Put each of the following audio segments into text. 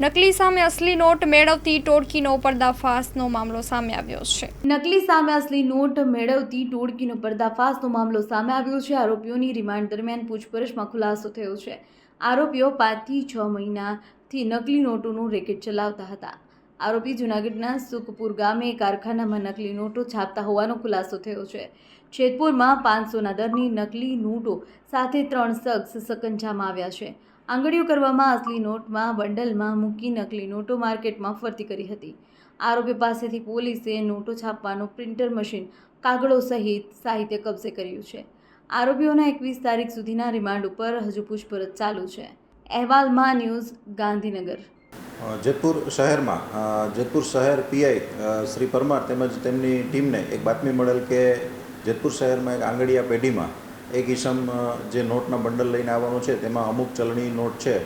નકલી સામે અસલી નોટ મેળવતી ટોળકીનો પર્દાફાશનો મામલો સામે આવ્યો છે. નકલી સામે અસલી નોટ મેળવતી ટોળકીનો પર્દાફાશનો મામલો સામે આવ્યો છે. આરોપીઓની રિમાન્ડ દરમિયાન પૂછપરછમાં ખુલાસો થયો છે. આરોપીઓ પાંચથી છ મહિનાથી નકલી નોટોનું રેકેટ ચલાવતા હતા. આરોપી જૂનાગઢના સુખપુર ગામે કારખાનામાં નકલી નોટો છાપતા હોવાનો ખુલાસો થયો છે. જેતપુરમાં પાંચસોના દરની નકલી નોટો સાથે ત્રણ શખ્સ સકંજામાં આવ્યા છે. આંગળીઓ કરવામાં અસલી નોટમાં બંડલમાં મૂકી નકલી નોટો માર્કેટમાં ફરતી કરી હતી. આરોપી પાસેથી પોલીસે નોટો છાપવાનું પ્રિન્ટર મશીન કાગળો સહિત સાહિત્ય કબજે કર્યું છે. આરોપીઓના એકવીસ તારીખ સુધીના રિમાન્ડ ઉપર હજુ પૂછપરછ ચાલુ છે. અહેવાલમાં ન્યૂઝ ગાંધીનગર. જેતપુર શહેરમાં જેતપુર શહેર પીઆઈ શ્રી પરમાર તેમજ તેમની ટીમને એક બાતમી મળેલ કે જેતપુર શહેરમાં એક આંગડિયા પેઢીમાં એક ઈસમ જે નોટના બંડલ લઈને આવવાનું છે, તેમાં અમુક ચલણી નોટ છે,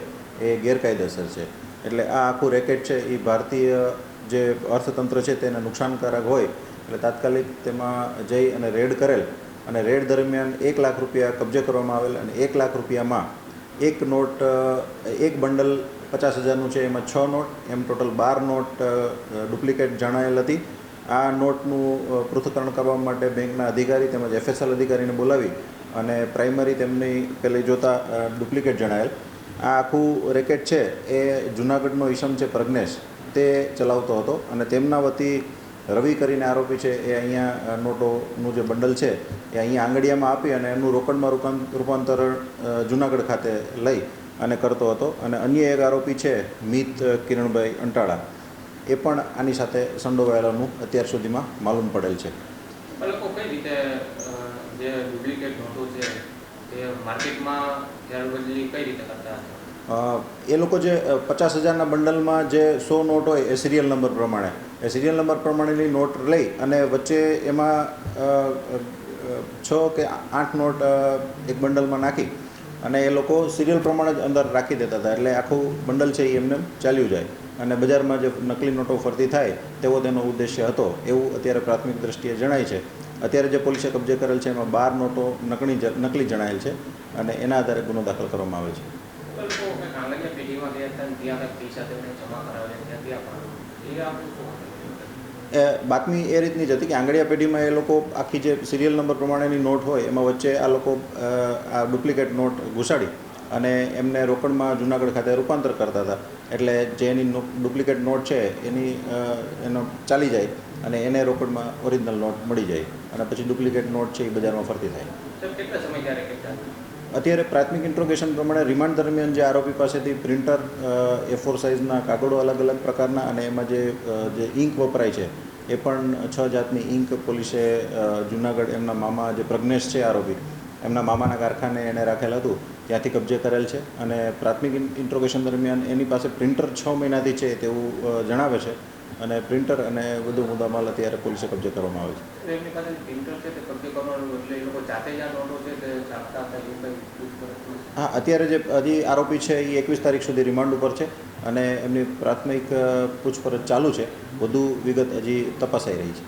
એ ગેરકાયદેસર છે. એટલે આ આખું રેકેટ છે એ ભારતીય જે અર્થતંત્ર છે, તેને નુકસાનકારક હોય, એટલે તાત્કાલિક તેમાં જઈ અને રેડ કરેલ. અને રેડ દરમિયાન એક લાખ રૂપિયા કબજે કરવામાં આવેલ અને એક લાખ રૂપિયામાં એક નોટ એક બંડલ પચાસ હજારનું છે, એમાં છ નોટ, એમ ટોટલ બાર નોટ ડુપ્લિકેટ જણાયેલ હતી. આ નોટનું પૃથ્થકરણ કરવા માટે બેંકના અધિકારી તેમજ એફએસએલ અધિકારીને બોલાવી અને પ્રાઇમરી તેમની પેલી જોતા ડુપ્લિકેટ જણાયેલ. આ આખું રેકેટ છે, એ જુનાગઢનો ઈસમ છે પ્રજ્ઞેશ. તે ચલાવતો હતો અને તેમના વતી રવિ કરીને આરોપી છે એ અહીંયા નોટોનું જે બંડલ છે એ અહીંયા આંગડિયામાં આપી અને એનું રોકડમાં રૂપાં- રૂપાંતર અ, જુનાગઢ ખાતે લઈ અને કરતો હતો. અને અન્ય એક આરોપી છે મિત કિરણભાઈ અંટાળા. એ પણ આની સાથે સંડોવાયેલાનું અત્યાર સુધીમાં માલુમ પડેલ છે. જે ડુપ્લિકેટ નોટો છે તે માર્કેટમાં કઈ રીતે એ લોકો જે પચાસ હજારના બંડલમાં જે સો નોટ હોય એ સિરિયલ નંબર પ્રમાણે. એ સિરિયલ નંબર પ્રમાણેની નોટ લઈ અને વચ્ચે એમાં છ કે આઠ નોટ એક બંડલમાં નાખી અને એ લોકો સિરિયલ પ્રમાણે જ અંદર રાખી દેતા હતા. એટલે આખું બંડલ છે એ એમને ચાલ્યું જાય. અને બજારમાં જે નકલી નોટો ફરતી થાય, તેવો તેનો ઉદ્દેશ્ય હતો. એવું અત્યારે પ્રાથમિક દ્રષ્ટિએ જણાય છે. અત્યારે જે પોલીસે કબજે કરેલ છે, એમાં બાર નોટો નકલી જ- નકલી જણાયેલ છે અને એના આધારે ગુનો દાખલ કરવામાં આવે છે. લોકો પેઢીમાં ગયા હતા ત્યાં કંઈક પૈસા તેમને જમા કરાવ્યા ત્યાંથી ત્યાં એ આપણું બાતમી એ રીતની જ હતી કે આંગળીયા પેઢીમાં એ લોકો આખી જે સિરિયલ નંબર પ્રમાણેની નોટ હોય એમાં વચ્ચે આ લોકો આ ડુપ્લિકેટ નોટ ઘુસાડી અને એમને રોકડમાં જુનાગઢ ખાતે રૂપાંતર કરતા હતા. એટલે જે એની ડુપ્લિકેટ નોટ છે એની એનો ચાલી જાય અને એને રોકડમાં ઓરિજિનલ નોટ મળી જાય અને પછી ડુપ્લિકેટ નોટ છે એ બજારમાં ફરતી થાય. અત્યારે પ્રાથમિક ઇન્ટ્રોગેશન પ્રમાણે રિમાન્ડ દરમિયાન જે આરોપી પાસેથી પ્રિન્ટર એ ફોર સાઇઝના કાગળો અલગ અલગ પ્રકારના અને એમાં જે જે ઇંક વપરાય છે, એ પણ છ જાતની ઇંક પોલીસે જુનાગઢ એમના મામા જે પ્રજ્ઞેશ છે આરોપી, એમના મામાના કારખાને એણે રાખેલ હતું, ત્યાંથી કબજે કરેલ છે અને પ્રાથમિક ઇન્ટ્રોગેશન દરમિયાન એની પાસે પ્રિન્ટર છ મહિનાથી છે તેવું જણાવે છે. અને પ્રિન્ટર અને વધુ મુદ્દામાલ અત્યારે પોલીસે કબજે કરવામાં આવે છે. તો એમની પાસે પ્રિન્ટર છે તે કબજે કરવાનું એટલે એ લોકો જાતે જ છે તે છાપતા હતા એવું કંઈ પૂછપરછ હા અત્યારે જે હજી આરોપી છે એ એકવીસ તારીખ સુધી રિમાન્ડ ઉપર છે અને એમની પ્રાથમિક પૂછપરછ ચાલુ છે. વધુ વિગત હજી તપાસાઈ રહી છે.